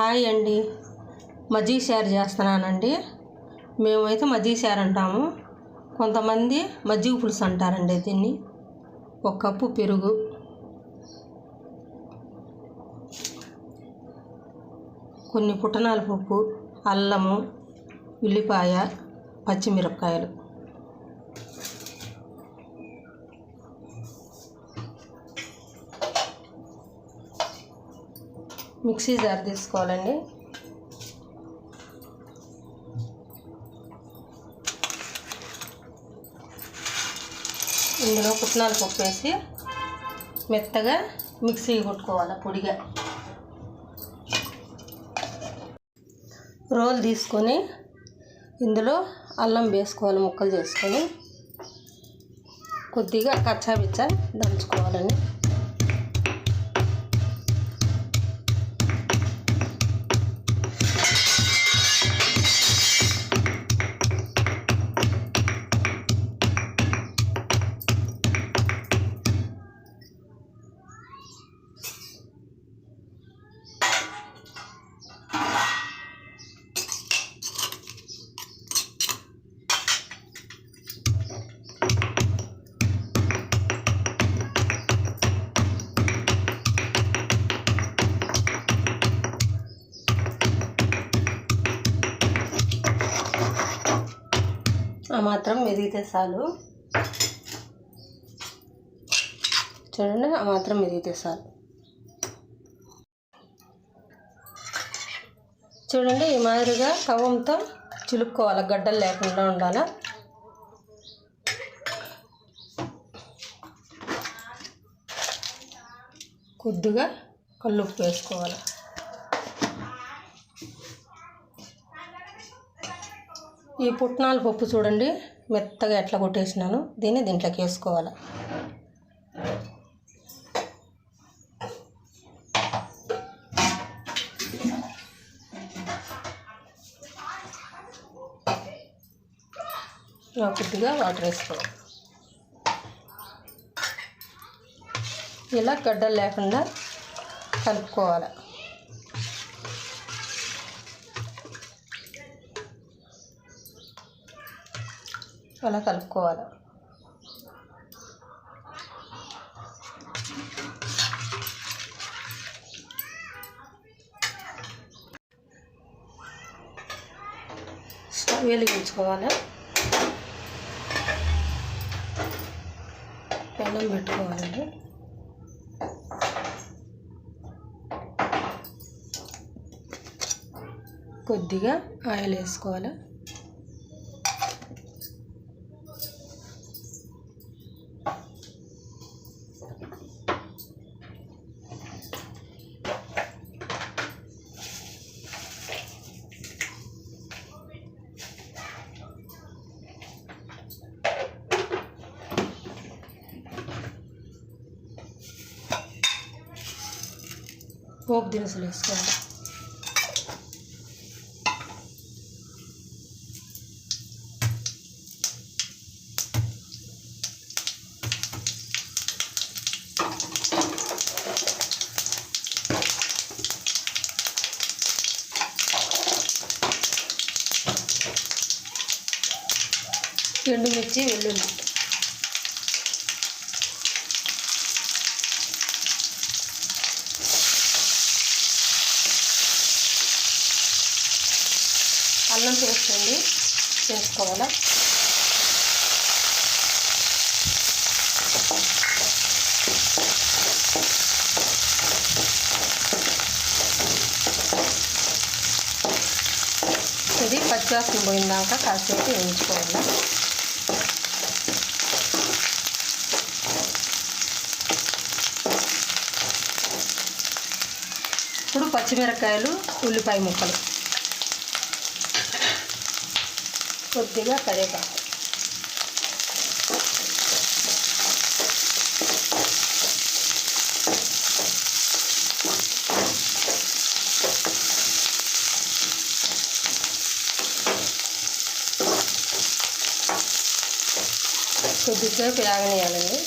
Hi అండి. మజ్జీ share చేస్తున్నానండి. మేమైతే మజ్జీ షేర్ అంటాము. కొంతమంది మజ్జిగ పులుసు అంటారండి దీన్ని. ఒక కప్పు పెరుగు. కొన్ని పుట్టనాల పప్పు అల్లము ఉల్లిపాయ పచ్చిమిరపకాయలు. మిక్సీ జార్ తీసుకోవాలండి. ఇందులో పుట్నాల పప్పు వేసి మెత్తగా మిక్సీ కొట్టుకోవాలి పొడిగా. రోల్ తీసుకొని ఇందులో అల్లం వేసుకోవాలి ముక్కలు చేసుకొని కొద్దిగా కచ్చాబిచ్చా దంచుకోవాలండి. మాత్రం మెదిగితే చాలు. చూడండి ఆ మాత్రం మెదిగితే చాలు. చూడండి ఈ మాదిరిగా కవంతో చిలుక్కోవాలి గడ్డలు లేకుండా ఉండాలి? కొద్దిగా కళ్ళుప్పు వేసుకోవాలి. ఈ పుట్నాల పప్పు చూడండి మెత్తగా ఎట్లా కొట్టేసినాను దీన్ని దీంట్లోకి వేసుకోవాలి. కొద్దిగా వాటర్ వేసుకోవాలి. ఇలా గడ్డలు లేకుండా కలుపుకోవాలి. అలా కలుపుకోవాలి. స్టవ్ వెలిగించుకోవాలి. పెనం పెట్టుకోవాలండి కొద్దిగా ఆయిల్ వేసుకోవాలి. పోపు దినుసులు వేసుకోవాలి. ఎండుమిర్చి వెల్లుల్లి. అల్లం పేస్ట్ అండి ఇది పచ్చివాసన పోయిందాక కాసేపు వేయించుకోవాలి. ఇప్పుడు పచ్చిమిరపకాయలు ఉల్లిపాయ ముక్కలు. కొద్దిగా కరివేపాకు. కొద్దిసేపు యాగనియాలండి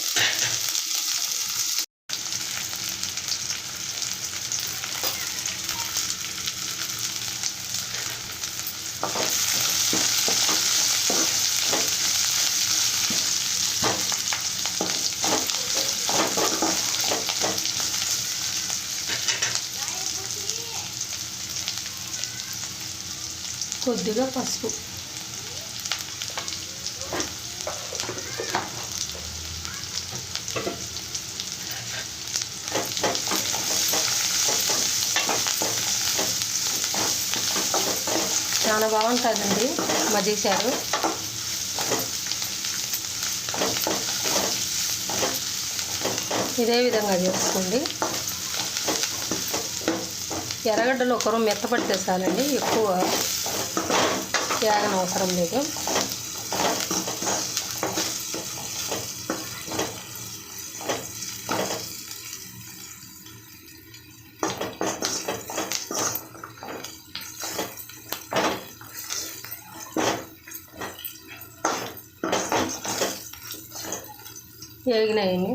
కొద్దిగా పసుపు. చాలా బాగుంటుందండి మజ్జిగ చారు ఇదే విధంగా చేసుకోండి. ఎర్రగడ్డలు ఒకరు మెత్తపడితే చాలండి ఎక్కువ త్యాగన అవసరం లేదు. వేగినాయండి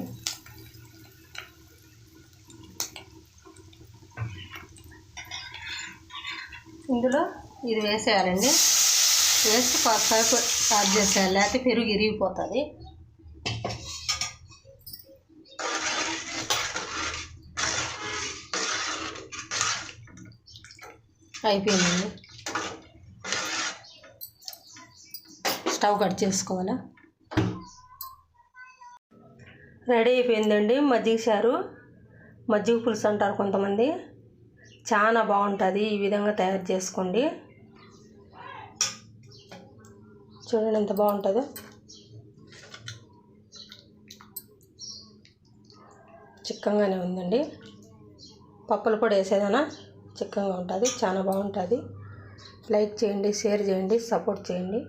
ఇందులో ఇది వేసేయాలండి. వేసి కాసేపు యాడ్ చేసేయాలి. లేకపోతే పెరుగు ఇరిగిపోతుంది అయిపోయిందండి. స్టవ్ కట్ చేసుకోవాలా? రెడీ అయిపోయిందండి మజ్జిగ చారు. మజ్జిగ పులుసు అంటారు కొంతమంది. చాలా బాగుంటుంది ఈ విధంగా తయారు చేసుకోండి. చూడండి ఎంత బాగుంటుందో. చిక్కంగానే ఉందండి. పప్పులు కూడా వేసేదనా చిక్కంగా ఉంటుంది చాలా బాగుంటుంది. లైక్ చేయండి షేర్ చేయండి సపోర్ట్ చేయండి.